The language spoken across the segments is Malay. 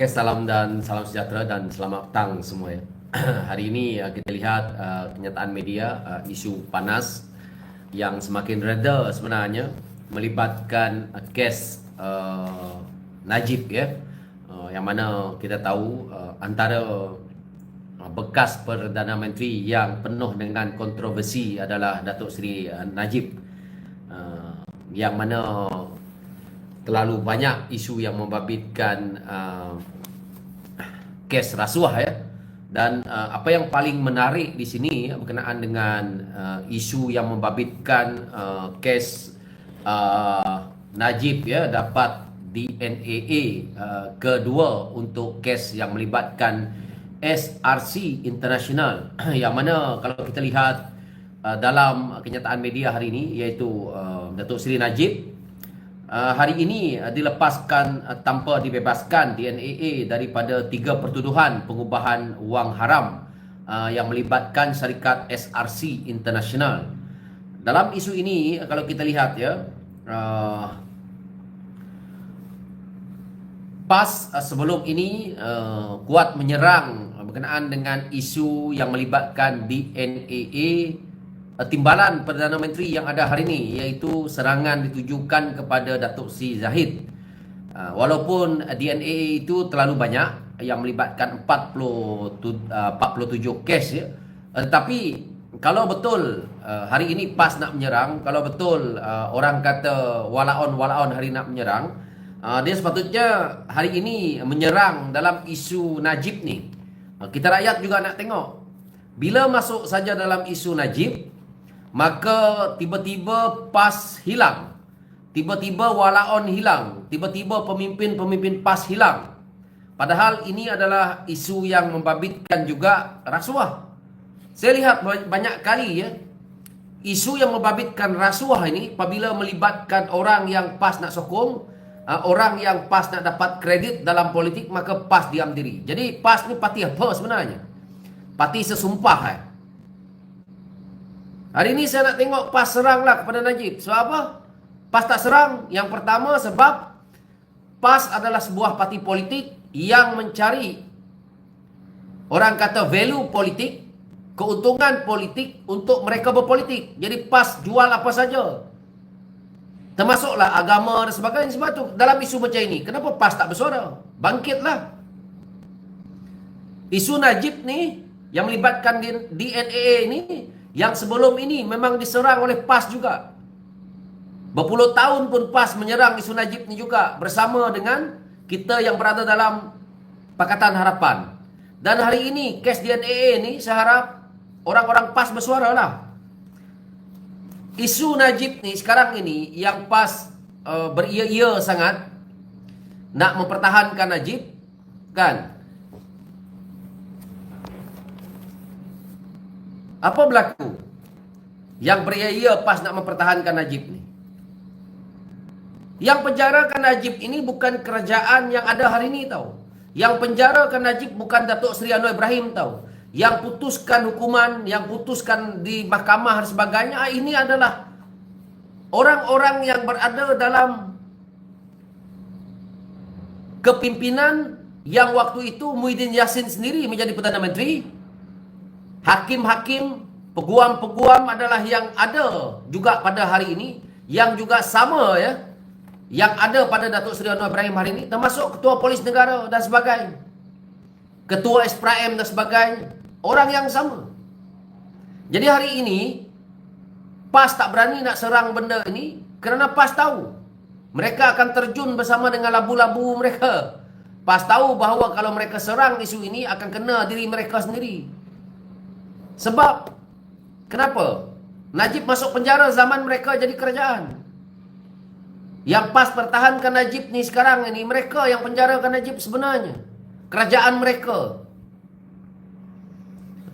Okey, salam dan salam sejahtera dan selamat petang semua ya. Hari ini uh, kita lihat uh, kenyataan media uh, isu panas yang semakin reda sebenarnya melibatkan uh, kes uh, Najib ya. Uh, yang mana kita tahu uh, antara uh, bekas Perdana Menteri yang penuh dengan kontroversi adalah Datuk Seri uh, Najib. Uh, yang mana terlalu banyak isu yang membabitkan uh, kes rasuah ya. Dan uh, apa yang paling menarik di sini berkenaan dengan uh, isu yang membabitkan uh, kes uh, Najib ya dapat DNAA uh, kedua untuk kes yang melibatkan SRC International. Yang mana kalau kita lihat uh, dalam kenyataan media hari ini iaitu uh, Datuk Seri Najib Uh, hari ini uh, dilepaskan uh, tanpa dibebaskan DNAA daripada tiga pertuduhan pengubahan wang haram yang melibatkan syarikat SRC International. Dalam isu ini kalau kita lihat ya uh, PAS sebelum ini uh, kuat menyerang berkenaan dengan isu yang melibatkan DNAA timbalan Perdana Menteri yang ada hari ini iaitu serangan ditujukan kepada Datuk Sri Zahid. Uh, walaupun DNA itu terlalu banyak yang melibatkan 40 uh, 47 kes ya. Tetapi kalau betul hari ini PAS nak menyerang, kalau betul orang kata walaon walaon hari nak menyerang, dia sepatutnya hari ini menyerang dalam isu Najib ni. Kita rakyat juga nak tengok. Bila masuk saja dalam isu Najib, maka tiba-tiba PAS hilang. Tiba-tiba walaon hilang. Tiba-tiba pemimpin-pemimpin PAS hilang. Padahal ini adalah isu yang membabitkan juga rasuah. Saya lihat banyak kali ya, isu yang membabitkan rasuah ini apabila melibatkan orang yang PAS nak sokong, ah, orang yang PAS nak dapat kredit dalam politik, maka PAS diam diri. Jadi PAS ni parti apa sebenarnya? Parti sesumpah eh. Hari ini saya nak tengok PAS seranglah kepada Najib. Sebab apa? PAS tak serang. Yang pertama sebab PAS adalah sebuah parti politik yang mencari orang kata value politik, keuntungan politik untuk mereka berpolitik. Jadi PAS jual apa saja. Termasuklah agama dan sebagainya. Sebab itu dalam isu macam ini, kenapa PAS tak bersuara? Bangkitlah. Isu Najib ni yang melibatkan DNA ini yang sebelum ini memang diserang oleh PAS juga. Berpuluh tahun pun PAS menyerang isu Najib ni juga bersama dengan kita yang berada dalam Pakatan Harapan. Dan hari ini kes DNA ni saya harap orang-orang PAS bersuara lah. Isu Najib ni sekarang ini yang PAS uh, beria-ia sangat nak mempertahankan Najib kan Apa berlaku? Yang beria pas nak mempertahankan Najib ni. Yang penjarakan Najib ini bukan kerajaan yang ada hari ini tau. Yang penjarakan Najib bukan Datuk Seri Anwar Ibrahim tau. Yang putuskan hukuman, yang putuskan di mahkamah dan sebagainya, ah, ini adalah orang-orang yang berada dalam kepimpinan yang waktu itu Muhyiddin Yassin sendiri menjadi Perdana Menteri hakim-hakim, peguam-peguam adalah yang ada juga pada hari ini, yang juga sama ya, yang ada pada Datuk Seri Anwar Ibrahim hari ini, termasuk Ketua Polis Negara dan sebagainya. Ketua SPRM dan sebagainya. Orang yang sama. Jadi hari ini, PAS tak berani nak serang benda ini kerana PAS tahu. Mereka akan terjun bersama dengan labu-labu mereka. PAS tahu bahawa kalau mereka serang isu ini akan kena diri mereka sendiri. Sebab kenapa? Najib masuk penjara zaman mereka jadi kerajaan. Yang pas pertahankan Najib ni sekarang ini mereka yang penjarakan Najib sebenarnya. Kerajaan mereka.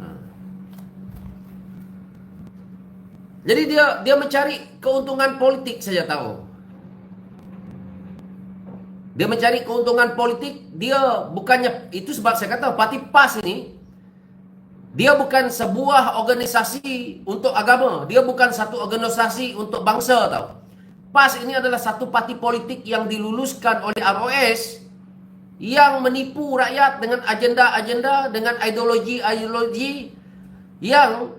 Ha. Jadi dia dia mencari keuntungan politik saja tahu. Dia mencari keuntungan politik, dia bukannya itu sebab saya kata parti PAS ini dia bukan sebuah organisasi untuk agama. Dia bukan satu organisasi untuk bangsa tau. PAS ini adalah satu parti politik yang diluluskan oleh ROS yang menipu rakyat dengan agenda-agenda dengan ideologi-ideologi yang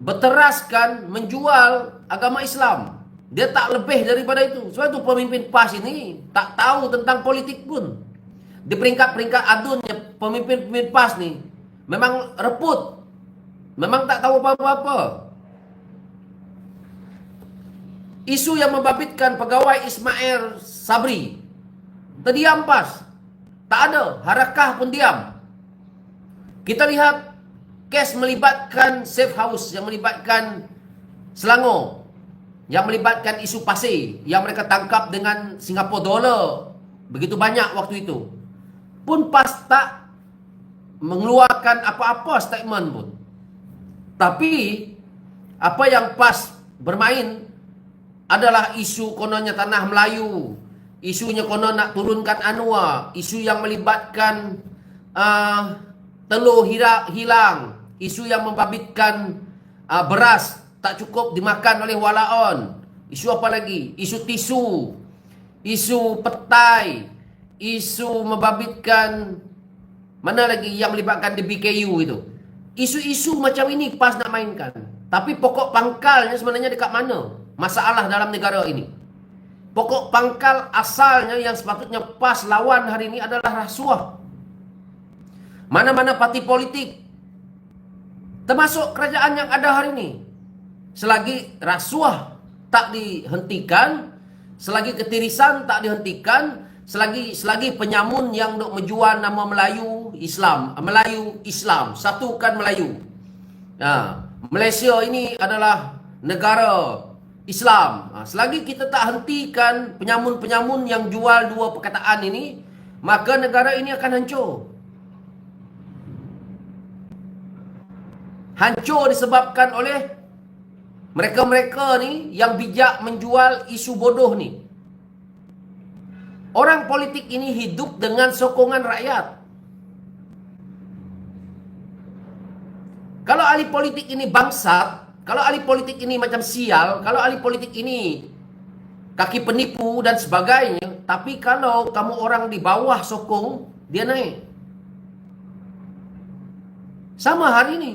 berteraskan menjual agama Islam. Dia tak lebih daripada itu. Sebab itu pemimpin PAS ini tak tahu tentang politik pun. Di peringkat-peringkat adunnya pemimpin-pemimpin PAS ni memang reput. Memang tak tahu apa-apa. Isu yang membabitkan pegawai Ismail Sabri terdiam PAS. Tak ada, harakah pun diam. Kita lihat kes melibatkan safe house yang melibatkan Selangor yang melibatkan isu pasir yang mereka tangkap dengan Singapura dollar begitu banyak waktu itu pun PAS tak mengeluarkan apa-apa statement pun tapi apa yang PAS bermain adalah isu kononnya tanah Melayu isunya konon nak turunkan Anwar, isu yang melibatkan uh, telur hira, hilang, isu yang membabitkan uh, beras tak cukup dimakan oleh walaon, isu apa lagi? Isu tisu, isu petai, isu membabitkan mana lagi yang melibatkan di BKU itu. Isu-isu macam ini pas nak mainkan. Tapi pokok pangkalnya sebenarnya dekat mana? Masalah dalam negara ini. Pokok pangkal asalnya yang sepatutnya pas lawan hari ini adalah rasuah. Mana-mana parti politik termasuk kerajaan yang ada hari ini selagi rasuah tak dihentikan, selagi ketirisan tak dihentikan, selagi selagi penyamun yang dok menjual nama Melayu Islam, Melayu Islam, satukan Melayu. Nah, Malaysia ini adalah negara Islam. Ha, selagi kita tak hentikan penyamun-penyamun yang jual dua perkataan ini, maka negara ini akan hancur. Hancur disebabkan oleh mereka-mereka ni yang bijak menjual isu bodoh ni. Orang politik ini hidup dengan sokongan rakyat. Kalau ahli politik ini bangsat, kalau ahli politik ini macam sial, kalau ahli politik ini kaki penipu dan sebagainya, tapi kalau kamu orang di bawah sokong, dia naik. Sama hari ini.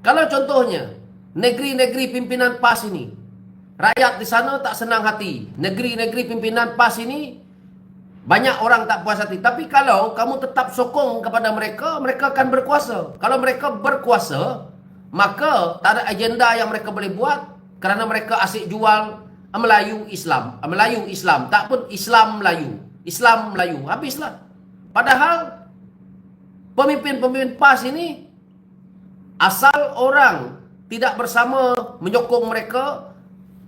Kalau contohnya, negeri-negeri pimpinan PAS ini, rakyat di sana tak senang hati. Negeri-negeri pimpinan PAS ini, banyak orang tak puas hati. Tapi kalau kamu tetap sokong kepada mereka, mereka akan berkuasa. Kalau mereka berkuasa, maka tak ada agenda yang mereka boleh buat kerana mereka asyik jual Melayu Islam, Melayu Islam, tak pun Islam Melayu, Islam Melayu, habislah. Padahal pemimpin-pemimpin PAS ini asal orang tidak bersama menyokong mereka,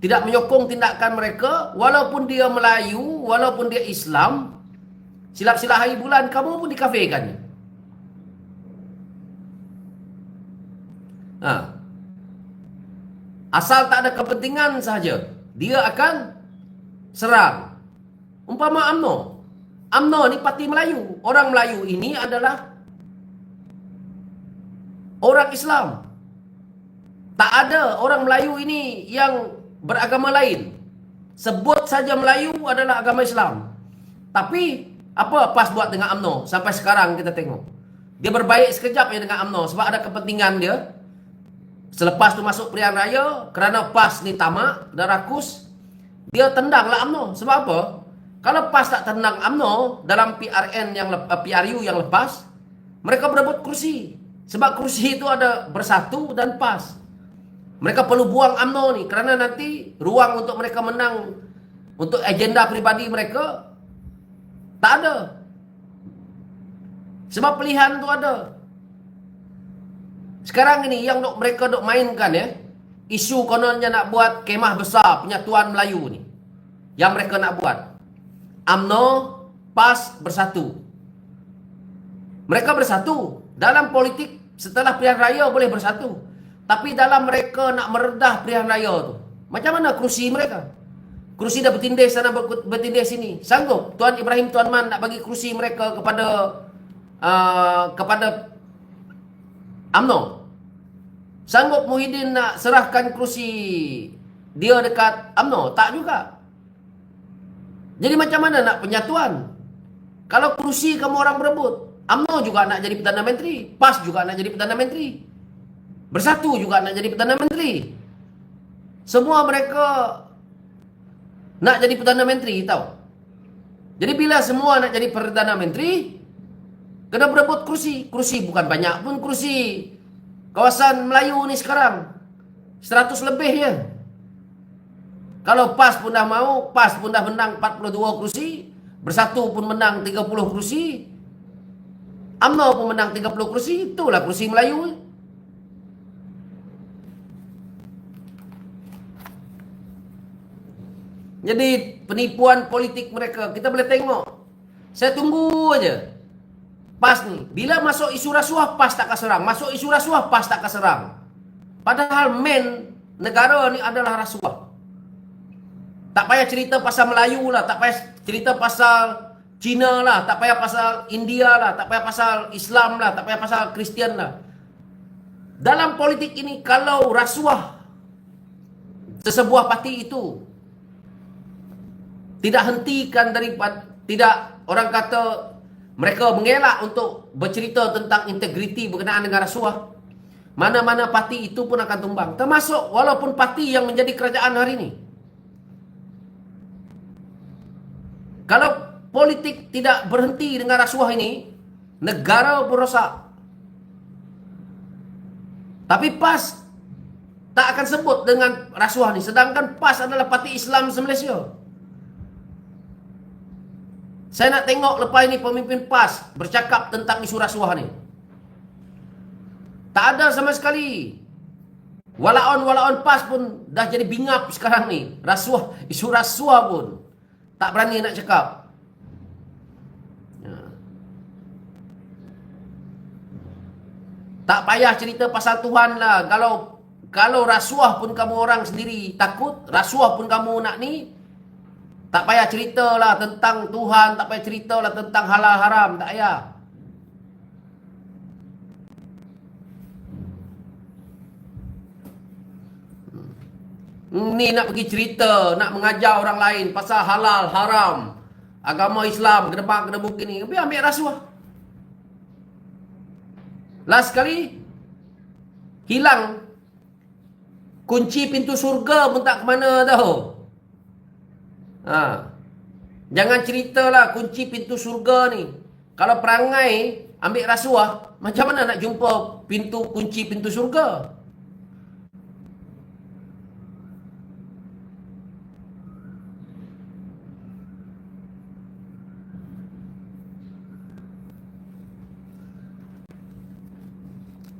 tidak menyokong tindakan mereka, walaupun dia Melayu, walaupun dia Islam, silap-silap hari bulan kamu pun dikafirkan. Ha. Asal tak ada kepentingan saja, dia akan serang. Umpama AMNO. AMNO ni parti Melayu. Orang Melayu ini adalah orang Islam. Tak ada orang Melayu ini yang beragama lain. Sebut saja Melayu adalah agama Islam. Tapi apa pas buat dengan AMNO sampai sekarang kita tengok. Dia berbaik sekejap ya dengan AMNO sebab ada kepentingan dia. Selepas tu masuk pilihan raya, kerana PAS ni tamak dan rakus, dia tendanglah UMNO. Sebab apa? Kalau PAS tak tendang UMNO dalam PRN yang uh, eh, PRU yang lepas, mereka berebut kursi. Sebab kursi itu ada bersatu dan PAS. Mereka perlu buang UMNO ni kerana nanti ruang untuk mereka menang untuk agenda pribadi mereka tak ada. Sebab pilihan tu ada. Sekarang ini yang dok mereka dok mainkan ya. Isu kononnya nak buat kemah besar penyatuan Melayu ni. Yang mereka nak buat. AMNO PAS bersatu. Mereka bersatu. Dalam politik setelah pilihan raya boleh bersatu. Tapi dalam mereka nak meredah pilihan raya tu. Macam mana kerusi mereka? Kerusi dah bertindih sana bertindih sini. Sanggup Tuan Ibrahim Tuan Man nak bagi kerusi mereka kepada uh, kepada UMNO. Sanggup Muhyiddin nak serahkan kerusi dia dekat UMNO? Tak juga. Jadi macam mana nak penyatuan? Kalau kerusi kamu orang berebut, UMNO juga nak jadi Perdana Menteri, PAS juga nak jadi Perdana Menteri. Bersatu juga nak jadi Perdana Menteri. Semua mereka nak jadi Perdana Menteri, tahu? Jadi bila semua nak jadi Perdana Menteri, kena berebut kursi. Kursi bukan banyak pun kursi. Kawasan Melayu ni sekarang 100 lebih je. Kalau PAS pun dah mau, PAS pun dah menang 42 kursi, Bersatu pun menang 30 kursi, UMNO pun menang 30 kursi, itulah kursi Melayu. Jadi penipuan politik mereka kita boleh tengok. Saya tunggu aja. PAS ni. Bila masuk isu rasuah, PAS tak serang. Masuk isu rasuah, PAS tak serang. Padahal main negara ni adalah rasuah. Tak payah cerita pasal Melayu lah. Tak payah cerita pasal Cina lah. Tak payah pasal India lah. Tak payah pasal Islam lah. Tak payah pasal Kristian lah. Dalam politik ini, kalau rasuah sesebuah parti itu tidak hentikan daripada tidak orang kata mereka mengelak untuk bercerita tentang integriti berkenaan dengan rasuah. Mana-mana parti itu pun akan tumbang. Termasuk walaupun parti yang menjadi kerajaan hari ini. Kalau politik tidak berhenti dengan rasuah ini negara pun rosak. Tapi PAS tak akan sebut dengan rasuah ni sedangkan PAS adalah parti Islam se-Malaysia saya nak tengok lepas ini pemimpin PAS bercakap tentang isu rasuah ni. Tak ada sama sekali. Walaon-walaon PAS pun dah jadi bingap sekarang ni. Rasuah, isu rasuah pun. Tak berani nak cakap. Ya. Tak payah cerita pasal Tuhan lah. Kalau kalau rasuah pun kamu orang sendiri takut, rasuah pun kamu nak ni, tak payah ceritalah tentang Tuhan, tak payah ceritalah tentang halal haram, tak payah. Ni nak pergi cerita, nak mengajar orang lain pasal halal, haram. Agama Islam, kena bang, kena mungkin ni. Tapi ambil rasuah. Last sekali, hilang kunci pintu surga pun tak ke mana tahu. Ha. Jangan ceritalah kunci pintu surga ni. Kalau perangai ambil rasuah, macam mana nak jumpa pintu kunci pintu surga?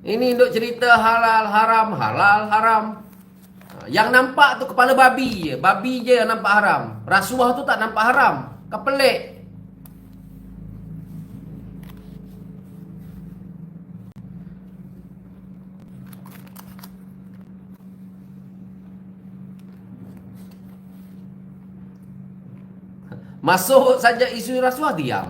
Ini untuk cerita halal haram, halal haram. Yang nampak tu kepala babi je. Babi je yang nampak haram. Rasuah tu tak nampak haram. Kau pelik. Masuk saja isu rasuah diam.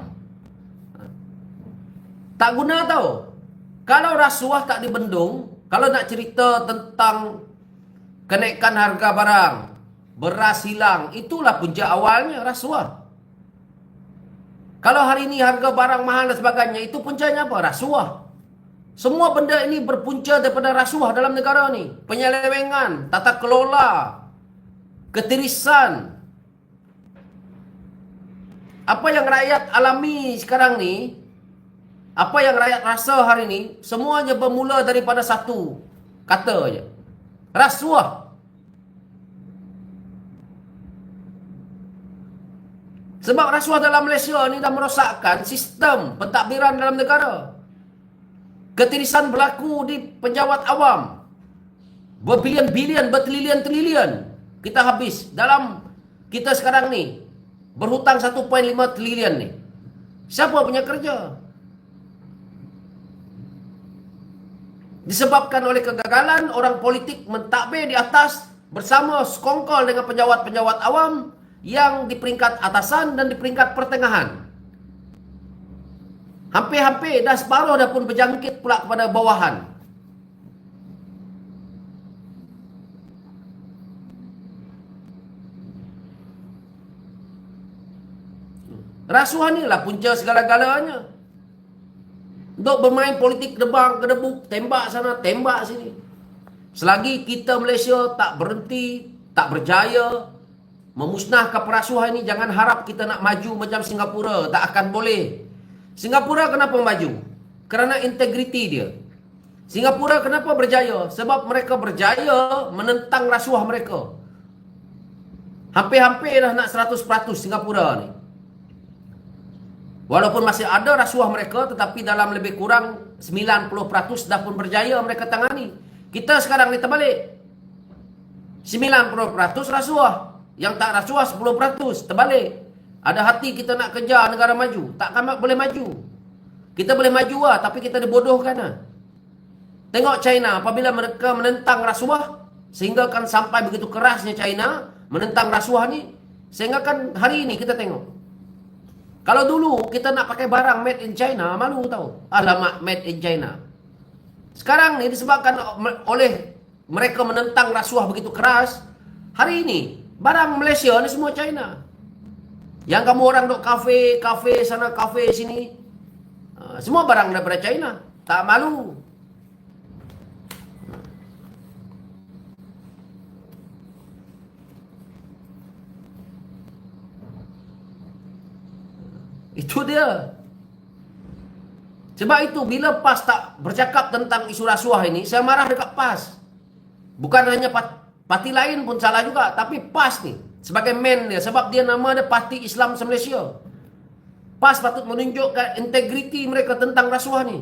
Tak guna tau. Kalau rasuah tak dibendung, kalau nak cerita tentang kenaikan harga barang, beras hilang, itulah punca awalnya rasuah. Kalau hari ini harga barang mahal dan sebagainya, itu puncanya apa? Rasuah. Semua benda ini berpunca daripada rasuah dalam negara ni. Penyelewengan, tata kelola, ketirisan. Apa yang rakyat alami sekarang ni, apa yang rakyat rasa hari ini, semuanya bermula daripada satu kata je rasuah. Sebab rasuah dalam Malaysia ni dah merosakkan sistem pentadbiran dalam negara. Ketirisan berlaku di penjawat awam. Berbilion-bilion, bertrilion-trilion. Kita habis dalam kita sekarang ni berhutang 1.5 trilion ni. Siapa punya kerja? Disebabkan oleh kegagalan orang politik mentadbir di atas bersama sekongkol dengan penjawat-penjawat awam yang di peringkat atasan dan di peringkat pertengahan. Hampir-hampir dah separuh dah pun berjangkit pula kepada bawahan. Rasuah ni lah punca segala-galanya. Untuk bermain politik debang kedebuk, tembak sana, tembak sini. Selagi kita Malaysia tak berhenti, tak berjaya memusnahkan perasuhan ini, jangan harap kita nak maju macam Singapura. Tak akan boleh. Singapura kenapa maju? Kerana integriti dia. Singapura kenapa berjaya? Sebab mereka berjaya menentang rasuah mereka. Hampir-hampir dah nak 100% Singapura ni. Walaupun masih ada rasuah mereka tetapi dalam lebih kurang 90% dah pun berjaya mereka tangani. Kita sekarang ni terbalik. 90% rasuah. Yang tak rasuah 10% terbalik. Ada hati kita nak kejar negara maju. Takkan boleh maju. Kita boleh maju lah tapi kita dibodohkan lah. Tengok China apabila mereka menentang rasuah sehingga kan sampai begitu kerasnya China menentang rasuah ni sehingga kan hari ini kita tengok kalau dulu kita nak pakai barang made in China, malu tahu. Alamak made in China. Sekarang ni disebabkan oleh mereka menentang rasuah begitu keras, hari ini barang Malaysia ni semua China. Yang kamu orang duk kafe, kafe sana, kafe sini, ah, semua barang daripada China. Tak malu. Itu dia. Sebab itu bila PAS tak bercakap tentang isu rasuah ini, saya marah dekat PAS. Bukan hanya parti lain pun salah juga, tapi PAS ni sebagai man dia sebab dia nama dia Parti Islam Malaysia. PAS patut menunjukkan integriti mereka tentang rasuah ni.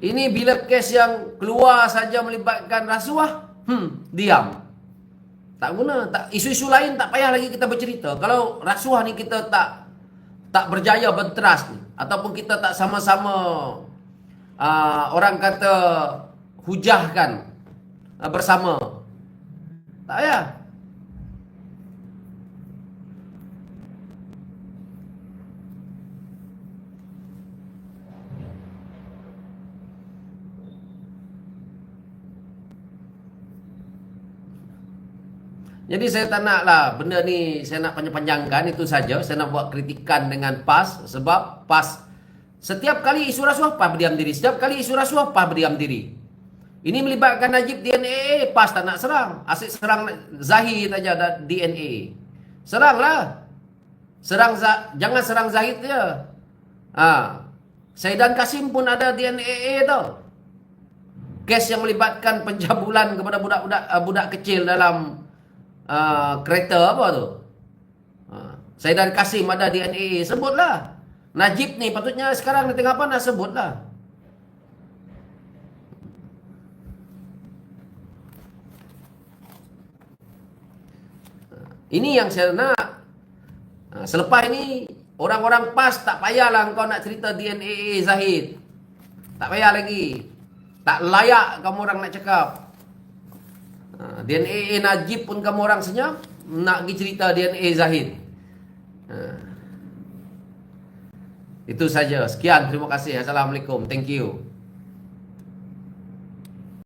Ini bila kes yang keluar saja melibatkan rasuah, hmm, diam. Tak guna, tak isu-isu lain tak payah lagi kita bercerita. Kalau rasuah ni kita tak tak berjaya berteras ni ataupun kita tak sama-sama uh, orang kata hujahkan uh, bersama. Tak payah. Jadi saya tak nak lah benda ni saya nak panjang-panjangkan itu saja. Saya nak buat kritikan dengan PAS sebab PAS setiap kali isu rasuah PAS berdiam diri. Setiap kali isu rasuah PAS berdiam diri. Ini melibatkan Najib DNA, PAS tak nak serang. Asyik serang Zahid saja ada DNA. Seranglah. Serang jangan serang Zahid dia. Ha. Saidan Kasim pun ada DNA tau. Kes yang melibatkan pencabulan kepada budak-budak uh, budak kecil dalam uh, kereta apa tu? Uh, saya dan Kasim ada DNA, sebutlah. Najib ni patutnya sekarang di tengah apa nak sebutlah. Ini yang saya nak. Selepas ini, orang-orang PAS tak payahlah kau nak cerita DNA Zahid. Tak payah lagi. Tak layak kamu orang nak cakap. Ha, DNA Najib pun kamu orang senyap nak pergi cerita DNA Zahid. Ha. Itu saja. Sekian. Terima kasih. Assalamualaikum. Thank you.